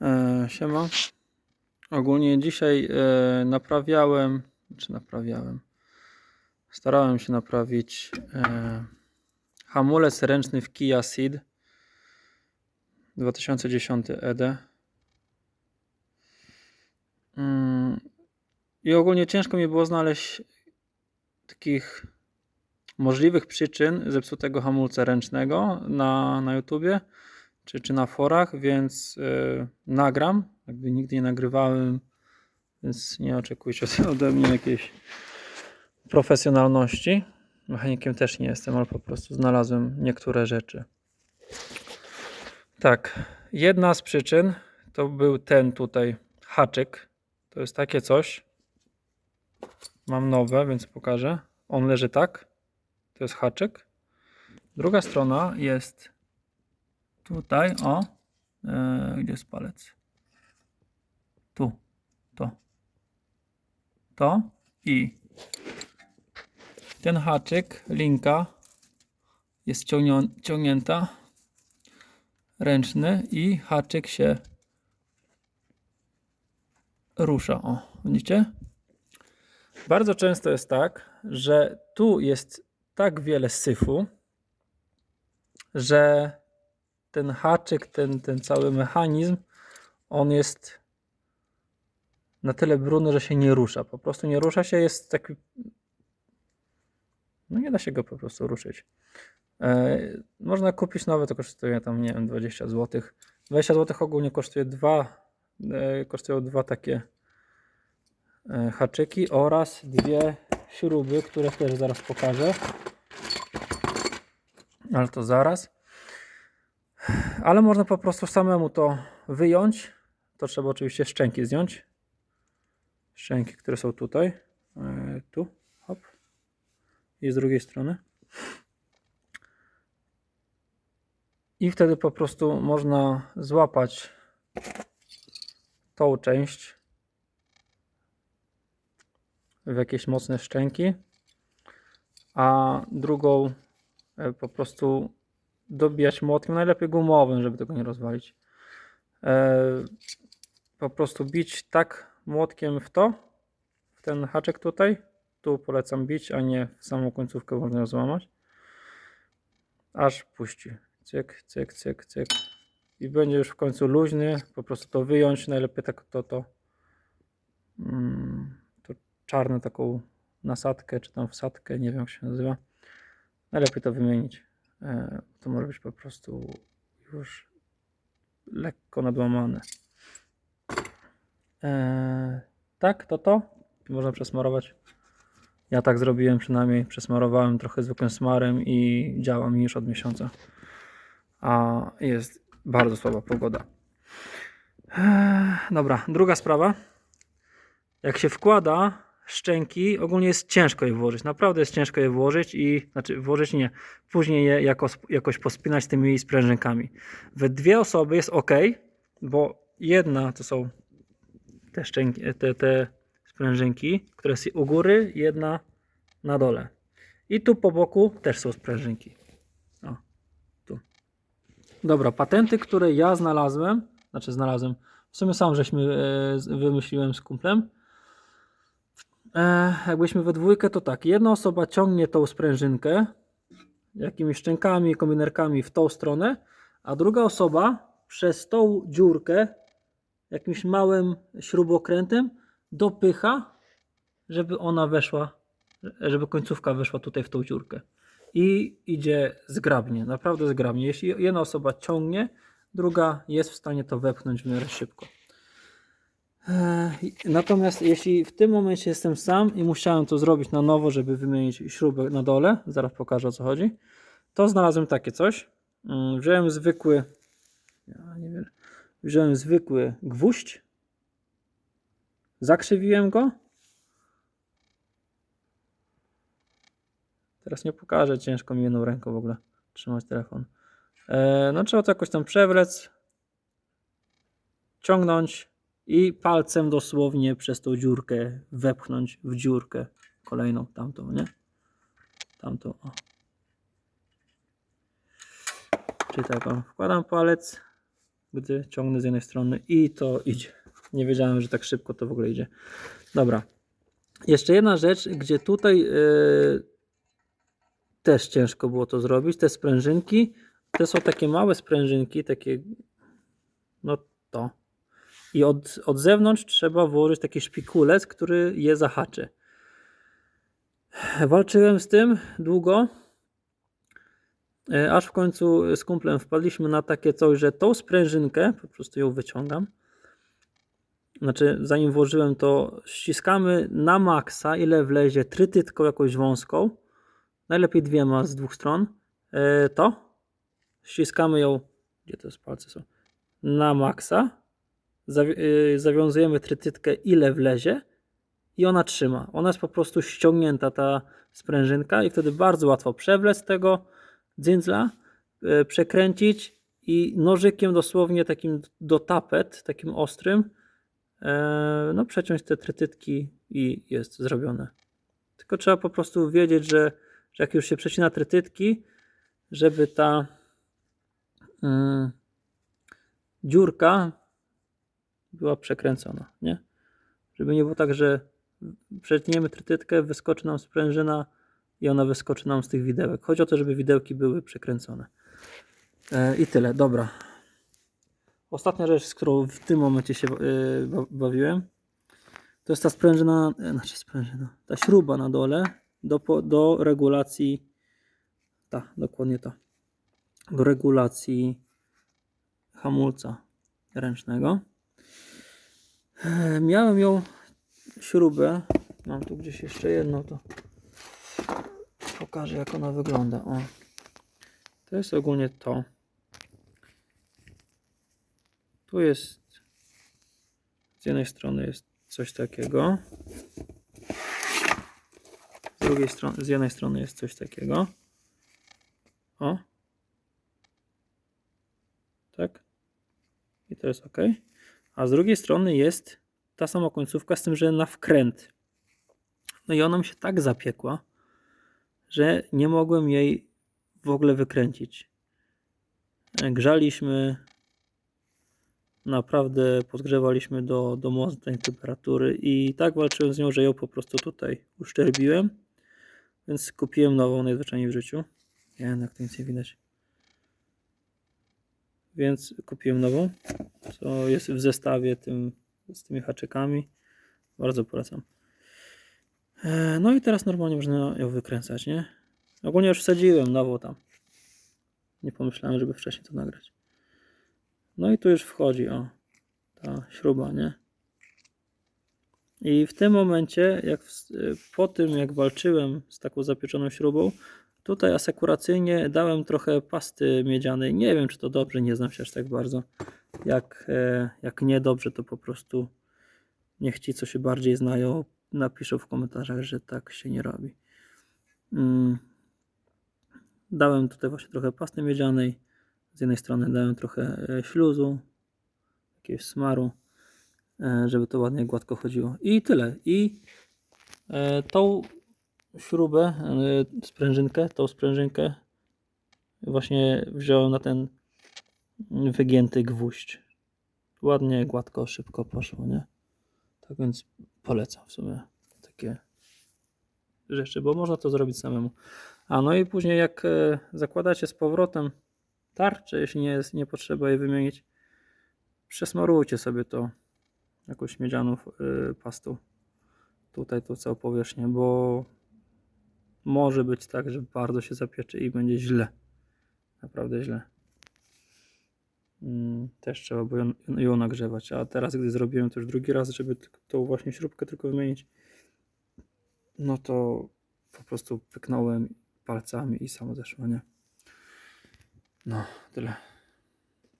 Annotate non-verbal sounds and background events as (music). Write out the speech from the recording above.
E, siema. Ogólnie dzisiaj e, naprawiałem, czy naprawiałem, starałem się naprawić e, hamulec ręczny w Kia Ceed 2010 ED. Mm, I ogólnie ciężko mi było znaleźć takich możliwych przyczyn zepsutego hamulca ręcznego na, na YouTubie czy, czy na forach, więc y, nagram. Jakby nigdy nie nagrywałem, więc nie oczekujcie (laughs) ode mnie jakiejś profesjonalności. Mechanikiem też nie jestem, ale po prostu znalazłem niektóre rzeczy. Tak, jedna z przyczyn to był ten tutaj haczyk. To jest takie coś. Mam nowe, więc pokażę. On leży tak. To jest haczyk. Druga strona jest tutaj, o. E, gdzie jest palec? Tu. To. To. I ten haczyk, linka jest ciągnią, ciągnięta. Ręczny i haczyk się rusza. O, widzicie? Bardzo często jest tak, że tu jest tak wiele syfu, że ten haczyk, ten, ten cały mechanizm, on jest na tyle brudny, że się nie rusza. Po prostu nie rusza się, jest taki. No nie da się go po prostu ruszyć. E, można kupić nowe, to kosztuje tam, nie wiem, 20 zł. 20 zł ogólnie kosztuje dwa, e, kosztują dwa takie e, haczyki oraz dwie śruby, które też zaraz pokażę. Ale to zaraz. Ale można po prostu samemu to wyjąć. To trzeba oczywiście szczęki zdjąć. Szczęki, które są tutaj. E, tu. Hop. I z drugiej strony. I wtedy po prostu można złapać tą część w jakieś mocne szczęki, a drugą e, po prostu dobijać młotkiem, najlepiej gumowym, żeby tego nie rozwalić. E, po prostu bić tak młotkiem w to, w ten haczek tutaj. Tu polecam bić, a nie w samą końcówkę można ją złamać. Aż puści. Cyk, cyk, cyk, cyk. I będzie już w końcu luźny. Po prostu to wyjąć. Najlepiej tak to, to, mm, to czarną taką nasadkę, czy tam wsadkę, nie wiem jak się nazywa. Najlepiej to wymienić. E, to może być po prostu już lekko nadłamane. E, tak, to to. Można przesmarować. Ja tak zrobiłem przynajmniej. Przesmarowałem trochę zwykłym smarem i działa mi już od miesiąca. A jest bardzo słaba pogoda. E, dobra, druga sprawa. Jak się wkłada szczęki, ogólnie jest ciężko je włożyć. Naprawdę jest ciężko je włożyć i, znaczy włożyć nie, później je jako, jakoś pospinać tymi sprężynkami. We dwie osoby jest ok, bo jedna to są te, szczęki, te, te sprężynki, które są u góry, jedna na dole. I tu po boku też są sprężynki. O, tu. Dobra, patenty, które ja znalazłem, znaczy znalazłem, w sumie sam żeśmy e, wymyśliłem z kumplem, jakbyśmy we dwójkę, to tak, jedna osoba ciągnie tą sprężynkę jakimiś szczękami, kombinerkami w tą stronę, a druga osoba przez tą dziurkę jakimś małym śrubokrętem dopycha, żeby ona weszła, żeby końcówka weszła tutaj w tą dziurkę. I idzie zgrabnie, naprawdę zgrabnie. Jeśli jedna osoba ciągnie, druga jest w stanie to wepchnąć w miarę szybko. Eee, Natomiast jeśli w tym momencie jestem sam i musiałem to zrobić na nowo, żeby wymienić śrubę na dole, zaraz pokażę o co chodzi, to znalazłem takie coś. Mm, Wziąłem zwykły, ja nie wiem, wziąłem zwykły gwóźdź, zakrzywiłem go. Teraz nie pokażę, ciężko mi jedną ręką w ogóle trzymać telefon. Eee, No trzeba to jakoś tam przewlec, ciągnąć i palcem dosłownie przez tą dziurkę wepchnąć w dziurkę kolejną, tamtą, nie? Tamtą, o. Czyli tak, o, wkładam palec, gdy ciągnę z jednej strony i to idzie. Nie wiedziałem, że tak szybko to w ogóle idzie. Dobra. Jeszcze jedna rzecz, gdzie tutaj yy, też ciężko było to zrobić. Te sprężynki, to są takie małe sprężynki, takie no to. I od, od zewnątrz trzeba włożyć taki szpikulec, który je zahaczy. Walczyłem z tym długo, e, aż w końcu z kumplem wpadliśmy na takie coś, że tą sprężynkę, po prostu ją wyciągam, znaczy zanim włożyłem to ściskamy na maksa, ile wlezie trytytką jakąś wąską, najlepiej dwiema z dwóch stron, e, to ściskamy ją, gdzie te palce są, na maksa, zawiązujemy trytytkę ile wlezie i ona trzyma. Ona jest po prostu ściągnięta ta sprężynka i wtedy bardzo łatwo przewlec tego dzyndzla, y, przekręcić i nożykiem dosłownie takim do tapet, takim ostrym, e, no przeciąć te trytytki i jest zrobione. Tylko trzeba po prostu wiedzieć, że, że jak już się przecina trytytki, żeby ta mm, dziurka była przekręcona, nie? Żeby nie było tak, że przetniemy trytytkę, wyskoczy nam sprężyna i ona wyskoczy nam z tych widełek. Chodzi o to, żeby widełki były przekręcone. E, I tyle, dobra. Ostatnia rzecz, z którą w tym momencie się e, ba- bawiłem, to jest ta sprężyna, e, znaczy sprężyna, ta śruba na dole do, do regulacji, ta, dokładnie ta, do regulacji hamulca ręcznego. E, Miałem ją śrubę. Mam tu gdzieś jeszcze jedną, to pokażę jak ona wygląda. O. To jest ogólnie to. Tu jest z jednej strony jest coś takiego. Z drugiej strony, z jednej strony jest coś takiego. O. Tak. I to jest ok. A z drugiej strony jest ta sama końcówka, z tym, że na wkręt. No i ona mi się tak zapiekła, że nie mogłem jej w ogóle wykręcić. Grzaliśmy, naprawdę podgrzewaliśmy do, do mocnej temperatury i tak walczyłem z nią, że ją po prostu tutaj uszczerbiłem. Więc kupiłem nową najzwyczajniej w życiu. Nie wiem, jak to nic nie widać. Więc kupiłem nową, co jest w zestawie tym z tymi haczykami. Bardzo polecam. E, No i teraz normalnie można ją wykręcać, nie? Ogólnie już wsadziłem nową tam. Nie pomyślałem, żeby wcześniej to nagrać. No i tu już wchodzi, o, ta śruba, nie? I w tym momencie, jak w, po tym jak walczyłem z taką zapieczoną śrubą, tutaj asekuracyjnie dałem trochę pasty miedzianej. Nie wiem, czy to dobrze, nie znam się aż tak bardzo. Jak, e, jak nie dobrze, to po prostu niech ci, co się bardziej znają, napiszą w komentarzach, że tak się nie robi. Mm. Dałem tutaj właśnie trochę pasty miedzianej. Z jednej strony dałem trochę e, śluzu, jakiegoś smaru, e, żeby to ładnie gładko chodziło. I tyle. I tą śrubę, e, sprężynkę, tą sprężynkę właśnie wziąłem na ten wygięty gwóźdź. Ładnie, gładko, szybko poszło, nie? Tak więc polecam w sumie takie rzeczy, bo można to zrobić samemu. A no i później jak e, zakładacie z powrotem tarczę, jeśli nie jest, nie potrzeba jej wymienić, przesmarujcie sobie to jakąś miedzianą y, pastą. Tutaj tą całą powierzchnię, bo może być tak, że bardzo się zapieczy i będzie źle. Naprawdę źle. Mm, Też trzeba było ją, nagrzewać. A teraz, gdy zrobiłem to już drugi raz, żeby tą właśnie śrubkę tylko wymienić, no to po prostu pyknąłem palcami i samo zeszło, nie? No, tyle.